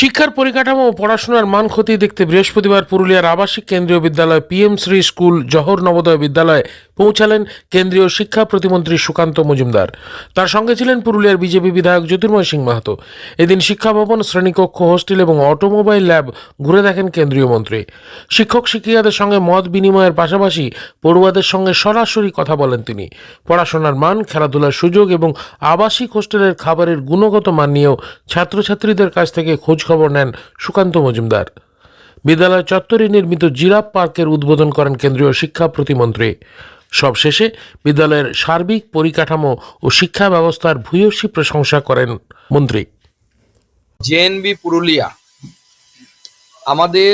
শিক্ষার পরিকাঠামো ও পড়াশোনার মান ক্ষতি দেখতে বৃহস্পতিবার পুরুলিয়ার আবাসিক কেন্দ্রীয় বিদ্যালয় পিএম শ্রী স্কুল জহর নবোদয় বিদ্যালয়ে পৌঁছালেন কেন্দ্রীয় শিক্ষা প্রতিমন্ত্রী সুকান্ত মজুমদার। তার সঙ্গে ছিলেন পুরুলিয়ার বিজেপি বিধায়ক জ্যোতির্ময় সিং মাহাতো। এদিন শিক্ষা ভবন, শ্রেণীকক্ষ, হোস্টেল এবং অটোমোবাইল ল্যাব ঘুরে দেখেন কেন্দ্রীয় মন্ত্রী। শিক্ষক শিক্ষিকাদের সঙ্গে মত বিনিময়ের পাশাপাশি পড়ুয়াদের সঙ্গে সরাসরি কথা বলেন তিনি। পড়াশোনার মান, খেলাধুলার সুযোগ এবং আবাসিক হোস্টেলের খাবারের গুণগত মান নিয়েও ছাত্রছাত্রীদের কাছ থেকে খোঁজখবর নেন সুকান্ত মজুমদার। বিদ্যালয় চত্বরে নির্মিত জিরাফ পার্কের উদ্বোধন করেন কেন্দ্রীয় শিক্ষা প্রতিমন্ত্রী। সবশেষে বিদ্যালয়ের সার্বিক পরিকাঠামো ও শিক্ষা ব্যবস্থার ভূয়সী প্রশংসা করেন মন্ত্রী। জেএনবি পুরুলিয়া, আমাদের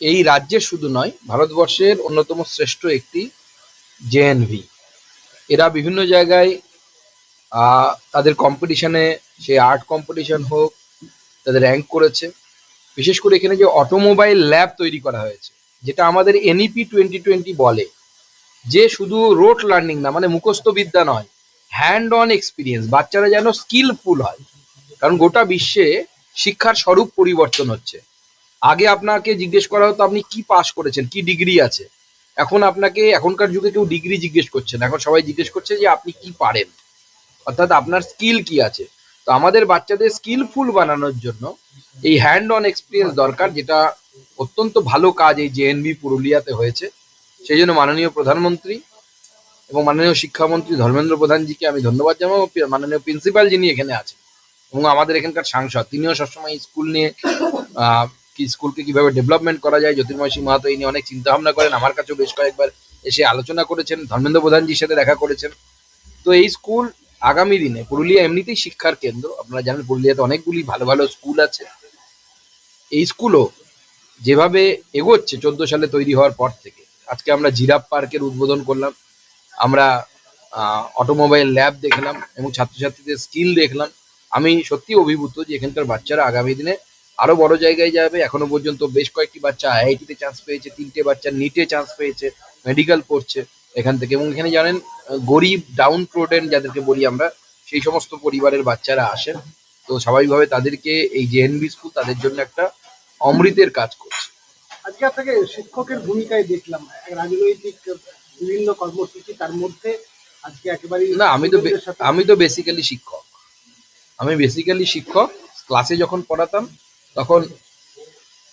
এই রাজ্যের শুধু নয়, ভারতবর্ষের অন্যতম শ্রেষ্ঠ একটি জেএনভি এরা বিভিন্ন জায়গায় তাদের কম্পিটিশনে সে আর্ট কম্পিটিশন হোক তাদের র্যাঙ্ক করেছে। বিশেষ করে এখানে যে অটোমোবাইল ল্যাব তৈরি করা হয়েছে, যেটা আমাদের এনইপি টোয়েন্টি টোয়েন্টি বলে, যে শুধু রোড লার্নিং না মানে মুখস্থ বিদ্যা নয় হ্যান্ড অন এক্সপিরিয়েন্স বাচ্চারা যেন স্কিলফুল হয়। কারণ গোটা বিশ্বে শিক্ষার স্বরূপ পরিবর্তন হচ্ছে। আগে আপনাকে জিজ্ঞেস করা হতো, আপনি কি পাস করেছেন? কি ডিগ্রি আছে? এখন আপনাকে, এখনকার যুগে কেউ ডিগ্রি জিজ্ঞেস করছে না। এখন সবাই জিজ্ঞেস করছে যে, আপনি কি পারেন? অর্থাৎ আপনার স্কিল কি আছে? তো আমাদের বাচ্চাদের স্কিলফুল বানানোর জন্য এই হ্যান্ড অন এক্সপিরিয়েন্স দরকার, যেটা অত্যন্ত ভালো কাজ এই জেএনবি পুরুলিয়াতে হয়েছে। সেই জন্য মাননীয় প্রধানমন্ত্রী এবং মাননীয় শিক্ষামন্ত্রী ধর্মেন্দ্র প্রধানজিকে আমি ধন্যবাদ জানাব। মাননীয় প্রিন্সিপাল যিনি এখানে আছেন এবং আমাদের এখানকার সাংসদ, তিনিও সবসময় স্কুল নিয়ে কি স্কুলকে কীভাবে ডেভেলপমেন্ট করা যায়, জ্যোতির্ময় সিং মাহাতো এই অনেক চিন্তা ভাবনা করেন। আমার কাছেও বেশ কয়েকবার এসে আলোচনা করেছেন। ধর্মেন্দ্র প্রধানজির সাথে দেখা করেছেন। তো এই স্কুল আগামী দিনে পুরুলিয়া এমনিতেই শিক্ষার কেন্দ্র। আপনারা জানেন পুরুলিয়াতে অনেকগুলি ভালো ভালো স্কুল আছে। এই স্কুলও যেভাবে এগোচ্ছে চোদ্দ সালে তৈরি হওয়ার পর থেকে। আজকে আমরা জিরাফ পার্কের উদ্বোধন করলাম। আমরা অটোমোবাইল ল্যাব দেখলাম এবং ছাত্রছাত্রীদের স্কিল দেখলাম। আমি সত্যি অভিভূত যে এখানকার বাচ্চারা আগামী দিনে আরও বড় জায়গায় যাবে। এখনও পর্যন্ত বেশ কয়েকটি বাচ্চা আইআইটিতে চান্স পেয়েছে, তিনটে বাচ্চা নিটে চান্স পেয়েছে মেডিকেল পড়ছে এখান থেকে। এবং এখানে জানেন গরিব ডাউন প্রোডেন্ট যাদেরকে বলি আমরা সেই সমস্ত পরিবারের বাচ্চারা আসেন। তো স্বাভাবিকভাবে তাদেরকে এই জেএনবি স্কুল তাদের জন্য একটা অমৃতের কাজ করছে। আজকে আপনাকে শিক্ষকের ভূমিকায় দেখলাম। রাজনৈতিক বিভিন্ন কর্মসূচি তার মধ্যে আজকে একেবারে না আমি তো আমি তো বেসিক্যালি শিক্ষক। আমি বেসিক্যালি শিক্ষক। ক্লাসে যখন পড়াতাম তখন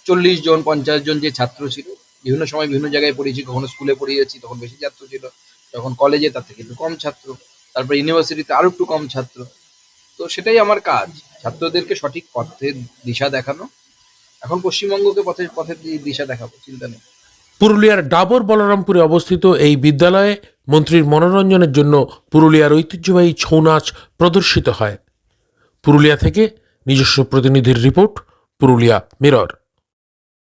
চল্লিশ জন পঞ্চাশ জন যে ছাত্র ছিল বিভিন্ন সময় বিভিন্ন জায়গায় পড়িয়েছি, কখনো স্কুলে পড়িয়েছি, তখন বেশি ছাত্র ছিল যখন কলেজে তার থেকে একটু কম ছাত্র, তারপর ইউনিভার্সিটিতে আরও একটু কম ছাত্র। তো সেটাই আমার কাজ, ছাত্রদেরকে সঠিক পথের দিশা দেখানো। এখন পশ্চিমবঙ্গকে পথের পথের দিশা দেখাবো, চিন্তা নেই। পুরুলিয়ার ডাবর বলরামপুরে অবস্থিত এই বিদ্যালয়ে মন্ত্রীর মনোরঞ্জনের জন্য পুরুলিয়ার ঐতিহ্যবাহী ছৌ নাচ প্রদর্শিত হয়। পুরুলিয়া থেকে নিজস্ব প্রতিনিধির রিপোর্ট, পুরুলিয়া মিরর।